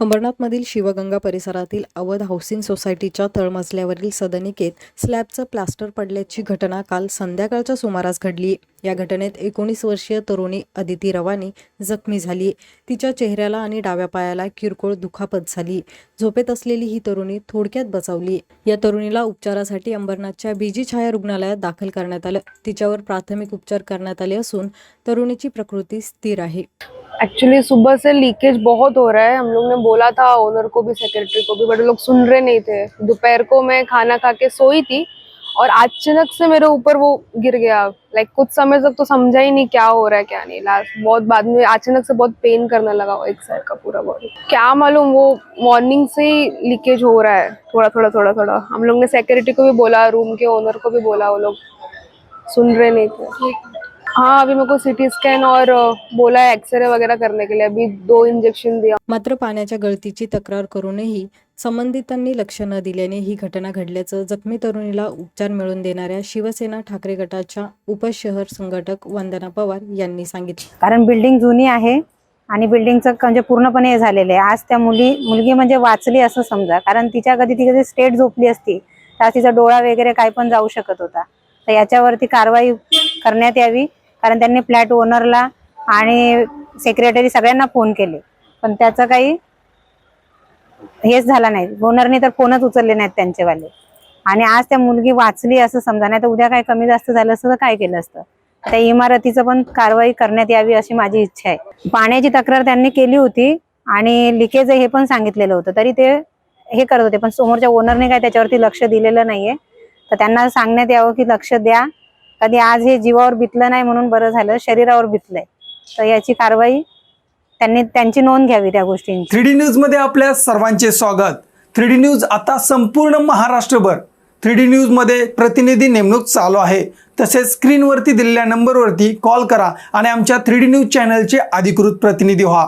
अंबरनाथमधील शिवगंगा परिसरातील अवध हाऊसिंग सोसायटीच्या तळमजल्यावरील सदनिकेत स्लॅबचं प्लास्टर पडल्याची घटना काल संध्याकाळच्या सुमारास घडली. या घटनेत एकोणीस वर्षीय तरुणी अदिती रवानी जखमी झाली. तिच्या चेहऱ्याला आणि डाव्या पायाला किरकोळ दुखापत झाली. झोपेत असलेली ही तरुणी थोडक्यात बचावली. या तरुणीला उपचारासाठी अंबरनाथच्या बीजी छाया रुग्णालयात दाखल करण्यात आलं. तिच्यावर प्राथमिक उपचार करण्यात आले असून तरुणीची प्रकृती स्थिर आहे. एक्चुअली सुबह से लीकेज बहुत हो रहा है। हम लोग ने बोला था ओनर को भी सेक्रेटरी को भी बट लोग सुन रहे नहीं थे। दोपहर को मैं खाना खा के सोई थी और अचानक से मेरे ऊपर वो गिर गया। लाइक कुछ समय तक तो समझा ही नहीं क्या हो रहा है, क्या नहीं। लास्ट बहुत बाद में अचानक से बहुत पेन करने लगा एक साइड का पूरा बॉडी क्या मालूम, वो मॉर्निंग से ही लीकेज हो रहा है। थोड़ा थोड़ा थोड़ा थोड़ा। हम लोग ने सेक्रेटरी को भी बोला रूम के ओनर को भी बोला, वो लोग सुन रहे नहीं थे। हाँ अभी मेरे को सिटी स्कैन और बोला है एक्सरे वगैरह करने के लिए। अभी दो इंजेक्शन दिया। मात्र पाण्याच्या गळतीची तक्रार करूनही संबंधितांनी लक्ष न दिल्याने ही घटना घडल्याचं जखमी तरुणीला उपचार मिळवून देणाऱ्या शिवसेना ठाकरे गटाच्या उपशहर संघटक वंदना पवार यांनी सांगितले. कारण बिल्डिंग जुनी आहे आणि बिल्डिंगचं म्हणजे पूर्णपणे हे झालेलं आहे. आज त्या मुली मुलगी म्हणजे वाचली असं समजा. कारण तिच्या कधी ती कधी स्टेट झोपली असती तर आज तिचा डोळा वगैरे काय पण जाऊ शकत होता. तर याच्यावरती कारवाई करण्यात यावी. कारण त्यांनी फ्लॅट ओनरला आणि सेक्रेटरी सगळ्यांना फोन केले. पण त्याचं काही हेच झाला नाही. ओनरने तर फोनच उचलले नाहीत त्यांचेवाले. आणि आज त्या मुलगी वाचली असं समजा नाही तर उद्या काय कमी जास्त झालं असतं तर काय केलं असतं? त्या इमारतीचं पण कारवाई करण्यात यावी अशी माझी इच्छा आहे. पाण्याची तक्रार त्यांनी केली होती आणि लिकेज हे पण सांगितलेलं होतं. तरी ते हे करत होते पण समोरच्या ओनरने काय त्याच्यावरती लक्ष दिलेलं नाहीये. तर त्यांना सांगण्यात यावं की लक्ष द्या. कधी आज हे जीवावर बितलं नाही म्हणून बरं झालं शरीरावर बितलंय. तर याची कारवाई त्यांनी त्यांची नोंद घ्यावी त्या गोष्टींची. थ्री डी न्यूजमध्ये आपल्या सर्वांचे स्वागत. थ्री डी न्यूज आता संपूर्ण महाराष्ट्रभर. थ्री डी न्यूजमध्ये प्रतिनिधी नेमणूक चालू आहे. तसेच स्क्रीनवरती दिलेल्या नंबरवरती कॉल करा आणि आमच्या थ्री डी न्यूज चॅनलचे अधिकृत प्रतिनिधी व्हा.